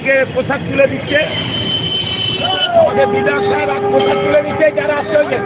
বিধায়ক সাহেব আজকে পোশাক তুলে দিচ্ছে আমাদের বিধায়ক সাহেব আজ পোশাক তুলে দিচ্ছে যারা আসছে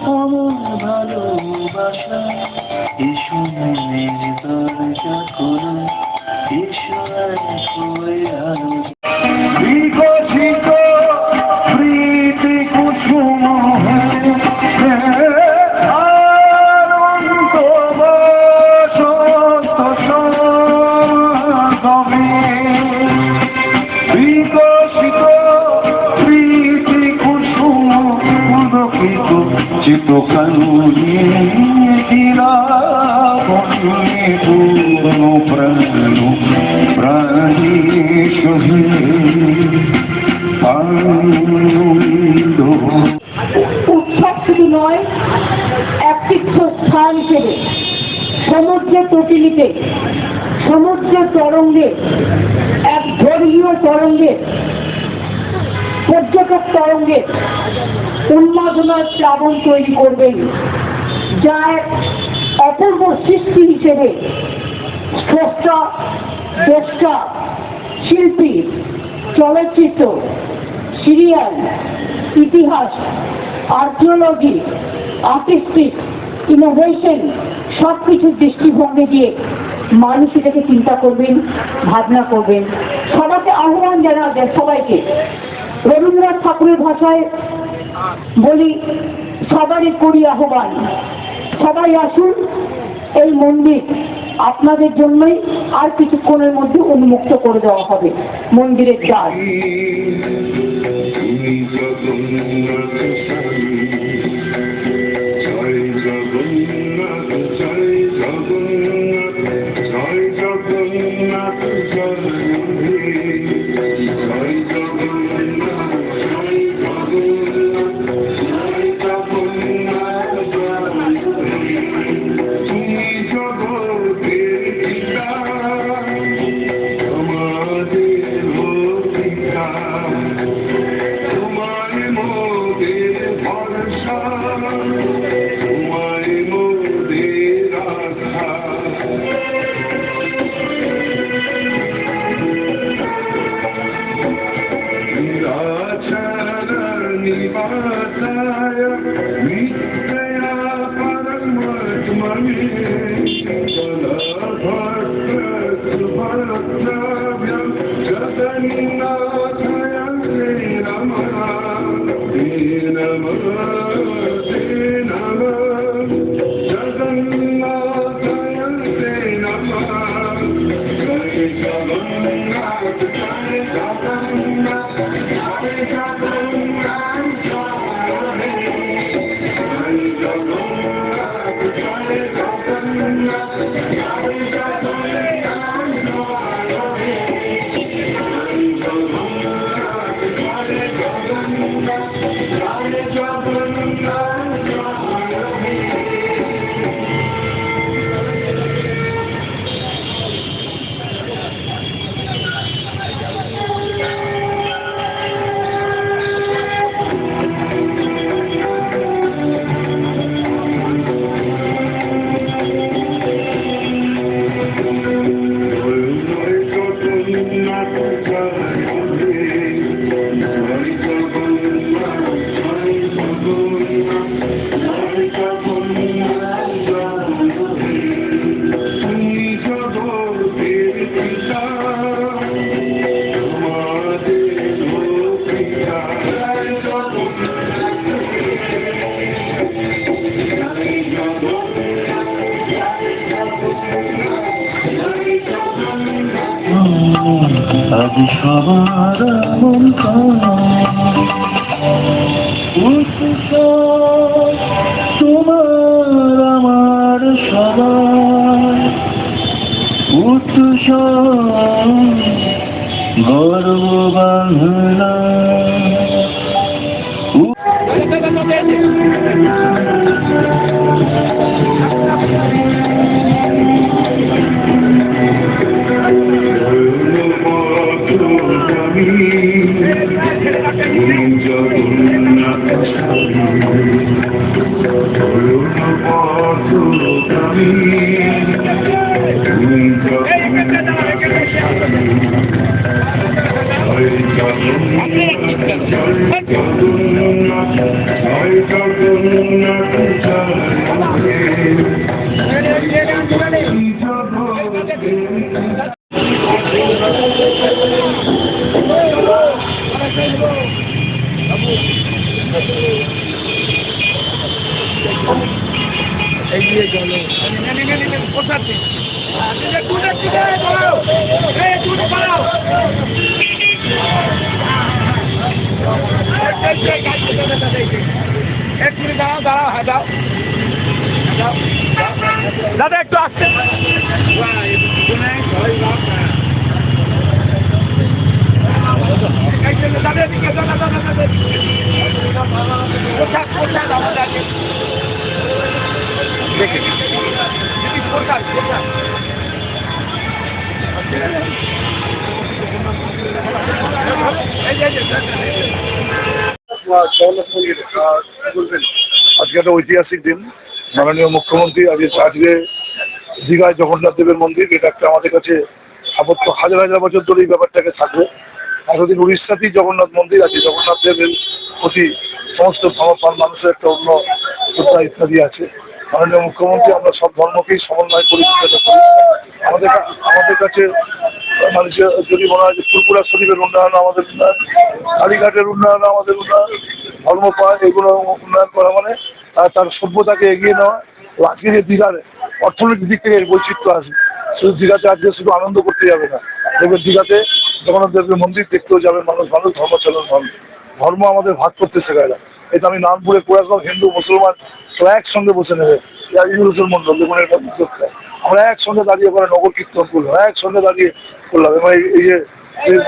অমন ভালোবাসা। এসো মেনে দরজা চিতকানুনি পূর্ণ উৎসব নয় এক তীর্থস্থান হিসেবে সমুদ্রের তটিনীতে সমুদ্রের তরঙ্গে এক ধর্মীয় তরঙ্গে পর্যটক তরঙ্গে উন্মাদনার প্লাবন তৈরি করবেন, যা এক অপূর্ব সৃষ্টি হিসেবে স্রষ্টা, দেশটা, শিল্পী, চলচ্চিত্র, সিরিয়াল, ইতিহাস, আর্কিওলজি, আর্টিস্টিক ইনোভেশন সব কিছুর দৃষ্টিভঙ্গি দিয়ে মানুষ এটাকে চিন্তা করবেন, ভাবনা করবেন। সবাইকে আহ্বান জানা যায় সবাইকে রবীন্দ্রনাথ ঠাকুরের ভাষায় বলি, সবারই করি আহ্বান। সবাই আসুন এই মন্দির আপনাদের জন্যই আর কিছুক্ষণের মধ্যে উন্মুক্ত করে দেওয়া হবে মন্দিরের দ্বার। Gracias. আজ সবার মন তোমার আমার সবার। উৎসব গর্ব বাংলা। দাঁড়াও দাঁড়াও হ্যাঁ দাও দাও, দাও। দাদা একটু আসতে দাদা এদিকে, দাদা, দাদা, দাদা। কোথায় কোথায় দাদা দাদা দেখে কোথায় কোথায় এই যে, এই যে, এই যে। জগন্নাথ মন্দির আহ, কি বলবেন আজকে একটা ঐতিহাসিক দিন। মাননীয় মুখ্যমন্ত্রী আজকে আজকে দীঘায় জগন্নাথ দেবের মন্দির, এটা একটা আমাদের কাছে আবদ্ধ। হাজার হাজার বছর ধরে এই ব্যাপারটাকে থাকবে। এতদিন উড়িষ্যাতেই জগন্নাথ মন্দির আছে। জগন্নাথ দেবের প্রতি সমস্ত ধর্মপাল মানুষের একটা অন্য শ্রদ্ধা ইত্যাদি আছে। মাননীয় মুখ্যমন্ত্রী, আমরা সব ধর্মকেই সমন্বয় করি। আমাদের আমাদের কাছে মানুষের যদি মনে হয় যে ফুলপুরা শরীফের উন্নয়ন, আমাদের উন্নয়ন। কালীঘাটের উন্নয়ন, আমাদের উন্নয়ন। ধর্মপাল এগুলো উন্নয়ন করা মানে তার সভ্যতাকে এগিয়ে নেওয়া তো আজকে যে দীঘার অর্থনৈতিক দিক থেকে বৈচিত্র্য আছে শুধু দীঘাতে আজকে শুধু আনন্দ করতে যাবে না। দেখবেন দীঘাতে জগন্নাথ দেবের মন্দির দেখতেও যাবে মানুষ মানুষ ধর্মচলন ধর্ম। ধর্ম আমাদের ভাগ করতে শেখায় না। এটা আমি নামপুরে আসলাম হিন্দু, মুসলমান তো একসঙ্গে বসে নেবে। ইউরোসের মন্ডল, দেখুন এটা উদ্যোগটা আমরা একসঙ্গে দাঁড়িয়ে করে নগর কীর্তন করলাম একসঙ্গে দাঁড়িয়ে করলাম। এবং এই যে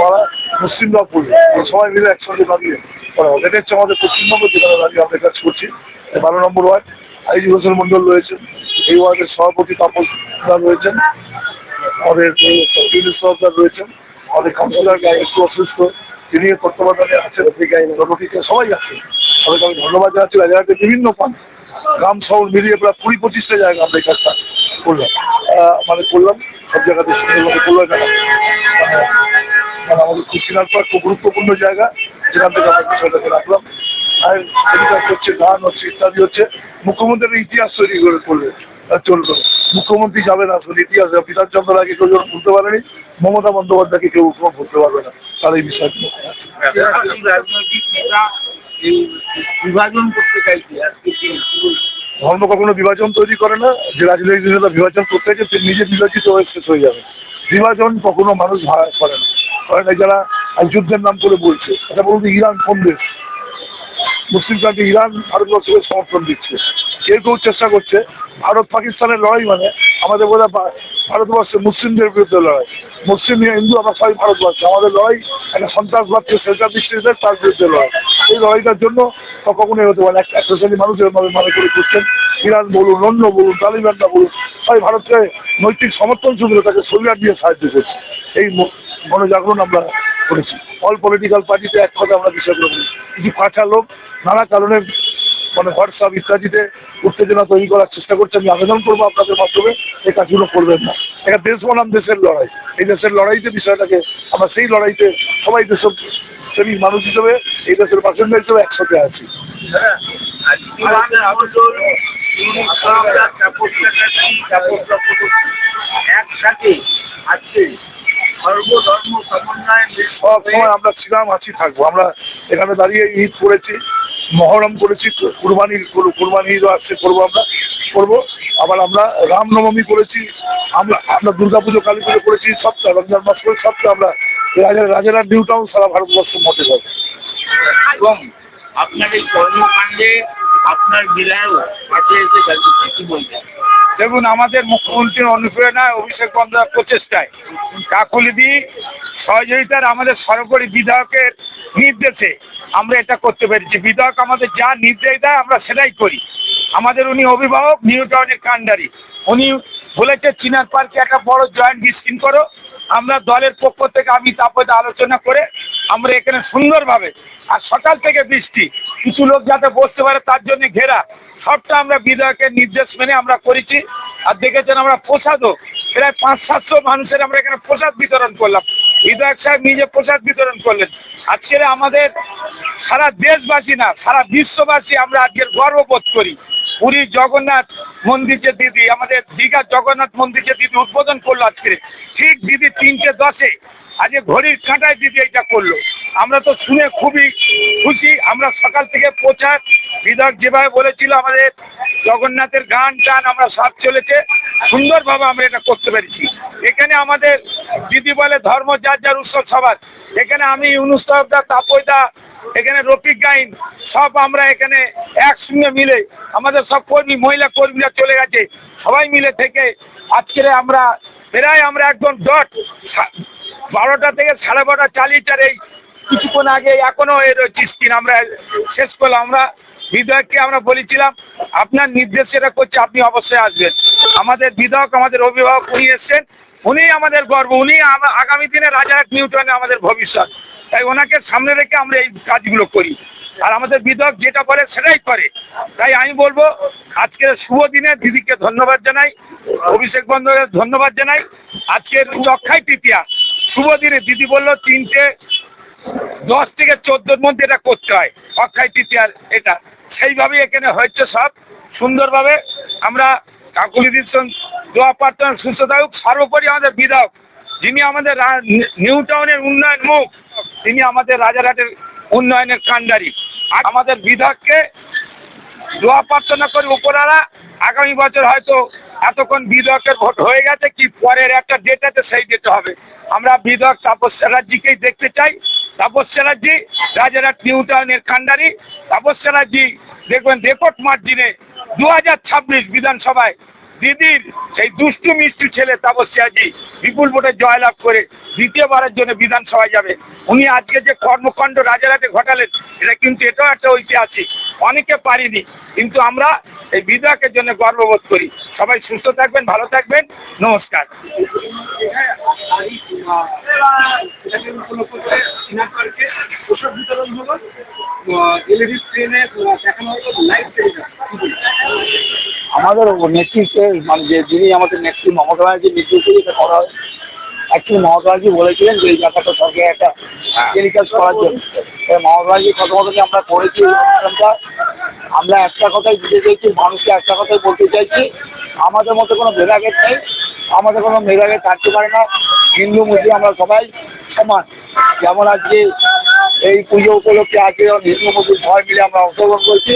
মারা মুসলিমরাও করল আমরা সবাই মিলে একসঙ্গে দাঁড়িয়ে এটা হচ্ছে আমাদের পশ্চিমবঙ্গ যেখানে দাঁড়িয়ে আমরা কাজ করছি বারো নম্বর ওয়ার্ড, আইজি হোসেন মন্ডল রয়েছেন। এই ওয়ার্ডের সভাপতি তাপস দাস রয়েছেন। আমাদের ইউনিট রয়েছেন। আমাদের কাউন্সিলর একটু অসুস্থ, তিনি তত্ত্বাবধানে আছেন। রফিকা সবাই আছেন। তাদেরকে আমি ধন্যবাদ জানাচ্ছি। রাজাঘাটের বিভিন্ন প্রান্ত, গ্রাম, শহর মিলিয়ে প্রায় কুড়ি পঁচিশটা জায়গা আমরা এই কাজটা করলাম। মানে করলাম, সব জায়গাতে সুন্দরভাবে করলাম। মানে আমাদের কুচিনার খুব গুরুত্বপূর্ণ জায়গা। থেকে আমরা রাখলাম। আর হচ্ছে হচ্ছে ইত্যাদি হচ্ছে। মুখ্যমন্ত্রীর ইতিহাস তৈরি করে করবে চলবে মুখ্যমন্ত্রী যাবেন আসলে ইতিহাস আগে কেউ ভুলতে পারেনি, মমতা বন্দ্যোপাধ্যায়কে কেউ ভুলতে পারবে না। তার এই এই বিভাজন করতে ধর্ম কখনো বিভাজন তৈরি করে না। যে রাজনৈতিক নেতা বিভাজন করতে চাইছে নিজে বিভাজিত হয়ে শেষ হয়ে যাবে। বিভাজন কখনো মানুষ ভাড়া করে না। করে না, যারা যুদ্ধের নাম করে বলছে। এটা বলুন ইরান কোন দেশ? মুসলিম কান্ট্রি ইরান, ভারতবর্ষকে সমর্থন দিচ্ছে। কেউ চেষ্টা করছে, ভারত পাকিস্তানের লড়াই মানে আমাদের বোধ ভারতবর্ষে মুসলিমদের বিরুদ্ধে লড়াই। মুসলিম হিন্দু, আমরা সবাই ভারতবর্ষ। আমাদের লড়াই একটা সন্ত্রাসবাদকে সেটা দৃষ্টিতে তার বিরুদ্ধে লড়াই। এই লড়াইটার জন্য কখনোই হতে পারে একটা শ্রেণি মানুষ এরভাবে মনে করে করছেন। ইরান বলুন, অন্য বলুন, তালিবানরা বলুন, সবাই ভারতকে নৈতিক সমর্থন শুধু তাকে সোভিয়াত দিয়ে সাহায্য করছে। এই গণজাগরণ আমরা করেছি। অল পলিটিক্যাল পার্টিতে এক কথা আমরা বিষয় করে বলি। কিছু কাঁচা লোক নানা কারণে মানে হোয়াটসঅ্যাপ ইত্যাদিতে উত্তেজনা তৈরি করার চেষ্টা করছে। আমি আবেদন করব আপনাদের মাধ্যমে এই কাজগুলো করবেন না। এটা দেশ বনাম দেশের লড়াই। এই দেশের লড়াইতে বিষয়টাকে আমরা সেই লড়াইতে সবাই দেশের শ্রেণির মানুষ হিসেবে, এই দেশের বাসিন্দা হিসেবে একসাথে আছি। একসাথে আছে সর্বধর্ম সমন্বয়ে সব আমরা ছিলাম আছি থাকব। আমরা এখানে দাঁড়িয়ে ঈদ করেছি মহরম করেছি কুরবানি কুরবানি ঈদও আসছে করব আমরা করব। আবার আমরা রামনবমী করেছি আমরা আমরা দুর্গা পুজো কালী পুজো করেছি সপ্তাহ রমজান মাস করে সপ্তাহ আমরা রাজা রাজারা নিউ টাউন সারা ভারতবর্ষের মধ্যে হবে এবং আপনার এই কর্মকাণ্ডে আপনার বিধায়ক পাশে এসে কি বলবেন? দেখুন, আমাদের মুখ্যমন্ত্রীর অনুপ্রেরণায় অভিষেক বন্দ্যোপাধ্যায় প্রচেষ্টায় কাকুলিদি সহযোগিতার আমাদের সর্বোপরি বিধায়কের নির্দেশে আমরা এটা করতে পেরেছি। বিধায়ক আমাদের যা নির্দেশ দেয় আমরা সেটাই করি। আমাদের উনি অভিভাবক, নিউ টাউনের কান্ডারি। উনি বলেছে, চিনার পার্কে একটা বড় জয়েন্ট ডিস্কিন করো। আমরা দলের পক্ষ থেকে আমি তারপরে আলোচনা করে আমরা এখানে সুন্দরভাবে আর সকাল থেকে বৃষ্টি, কিছু লোক যাতে বসতে পারে তার জন্য ঘেরা। সবটা আমরা বিধায়কের নির্দেশ মেনে আমরা করেছি। আর দেখেছেন আমরা প্রসাদও, প্রায় পাঁচ, সাতশো মানুষের আমরা এখানে প্রসাদ বিতরণ করলাম। বিধায়ক সাহেব নিজে প্রসাদ বিতরণ করলেন। আজকের আমাদের সারা দেশবাসী না, সারা বিশ্ববাসী আমরা আজকের গর্ববোধ করি। পুরীর জগন্নাথ মন্দির যে দিদি, আমাদের দীঘার জগন্নাথ মন্দির যে দিদি উদ্বোধন করল আজকে। ঠিক দিদি তিনটে দশে আজকে ঘড়ির কাঁটায় দিদি এটা করল। আমরা তো শুনে খুবই খুশি। আমরা সকাল থেকে প্রচার, বিধায়ক যেভাবে বলেছিল আমাদের জগন্নাথের গান টান আমরা সব চলেছে। সুন্দরভাবে আমরা এটা করতে পেরেছি। এখানে আমাদের দিদি বলে ধর্ম, যার যার উৎসব, সবার। এখানে আমি অনুস্তবদা তাপয়দা এখানে রফিক গাইন, সব আমরা এখানে একসঙ্গে মিলে আমাদের সব কর্মী, মহিলা কর্মীরা চলে গেছে। সবাই মিলে থেকে আজকের আমরা, প্রায় আমরা একদম ডট বারোটা থেকে সাড়ে বারোটা চালিয়েটার এই কিছুক্ষণ আগে এখনও এর স্ক্রিন আমরা শেষ করলাম। আমরা বিধায়ককে আমরা বলেছিলাম, আপনার নির্দেশ যেটা করছে আপনি অবশ্যই আসবেন। আমাদের বিধায়ক, আমাদের অভিভাবক উনি এসছেন, উনি আমাদের গর্ব, উনি আগামী দিনে রাজারহাট নিউটনে আমাদের ভবিষ্যৎ। তাই ওনাকে সামনে রেখে আমরা এই কাজগুলো করি। আর আমাদের বিধায়ক যেটা বলে সেটাই করে। তাই আমি বলব, আজকের শুভ দিনে দিদিকে ধন্যবাদ জানাই, অভিষেক বন্দ্যোপাধ্যায় ধন্যবাদ জানাই। আজকের অক্ষয় তৃতীয়া শুভ দিনে দিদি বলল তিনটে দশ থেকে চোদ্দোর মধ্যে এটা করতে হয়। অক্ষয় তৃতীয়ার এটা। সেইভাবেই এখানে হয়েছে সব। সুন্দরভাবে আমরা কাকুলি দিচ্ছেন দোয়া প্রার্থনা সুস্থ থাকুক। সর্বোপরি আমাদের বিধায়ক, যিনি আমাদের নিউ টাউনের উন্নয়ন মুখ, তিনি আমাদের রাজারহাটের উন্নয়নের কান্ডারি আর আমাদের বিধায়ককে দোয়া প্রার্থনা করি উপরালা আগামী বছর হয়তো এতক্ষণ বিধায়কের ভোট হয়ে গেছে কি পরের একটা ডেট আছে সেই ডেট হবে। আমরা বিধায়ক তাপস চ্যাটার্জিকেই দেখতে চাই। তাপস চ্যাটার্জি রাজারহাট নিউ টাউনের কাণ্ডারি। তাপস চ্যাটার্জি, দেখবেন রেকর্ড মার্জিনে দু হাজার ছাব্বিশ বিধানসভায় দিদির সেই দুষ্টু মিষ্টি ছেলে তাপস চ্যাটার্জি বিপুল ভোটে জয়লাভ করে দ্বিতীয়বারের জন্য বিধানসভায় যাবে। উনি আজকে যে কর্মকাণ্ড রাজারহাটে ঘটালেন, এটা কিন্তু এটাও একটা ঐতিহাসিক। অনেকে পারিনি, কিন্তু আমরা এই বিধায়কের জন্য গর্ববোধ করি। সবাই সুস্থ থাকবেন ভালো থাকবেন। নমস্কার। আমাদের নেতৃত্বে মানে যে যিনি আমাদের নেত্রী মমতা ব্যানার্জি নির্দেশে এটা করা হয় অ্যাকচুয়ালি মমতা ব্যানার্জি বলেছিলেন যে এই ব্যাপারটা সরকার একটা টেলিকাস্ট করার জন্য। মমতা ব্যানার্জির কথা মতো যে আমরা করেছি এই অনুষ্ঠানটা আমরা একটা কথাই দিতে চাইছি মানুষকে একটা কথাই বলতে চাইছি, আমাদের মধ্যে কোনো ভেদাভেদ নেই, আমাদের কোনো ভেদাভেদ থাকতে পারে না। হিন্দু, মুসলিম আমরা সবাই সমান। যেমন আজকে এই পুজো উপলক্ষে আজকে হিন্দু, মুসলিম সবাই মিলে আমরা অংশগ্রহণ করছি,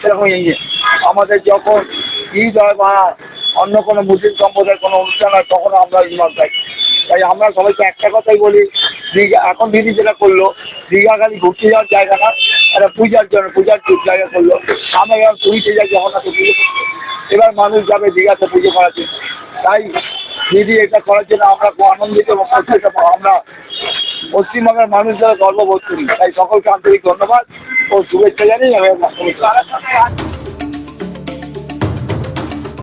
সেরকম এই যে আমাদের যখন ঈদ হয় বা অন্য কোনো মুসলিম সম্প্রদায়ের কোনো অনুষ্ঠান হয় তখন আমরা ইমান থাকি তাই আমরা সবাইকে একটা কথাই বলি, দীঘা, এখন দিদি যেটা করল, দীঘা খালি ঘুরতে যাওয়ার জায়গা না, একটা পূজার জন্য, পূজার জায়গা করল। আমরা এবার পুরীতে যাই, জগন্নাথে পুজো। এবার মানুষ যাবে দীঘাতে পুজো করার জন্য। তাই দিদি এটা করার জন্য আমরা খুব আনন্দিত এবং আমরা পশ্চিমবঙ্গের মানুষ যারা গর্ববোধ করি, তাই সকলকে আন্তরিক ধন্যবাদ ও শুভেচ্ছা জানাই আমি